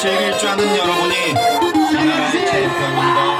즐길 줄 아는 여러분이 이 나라의 제일입니다.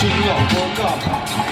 需要多个。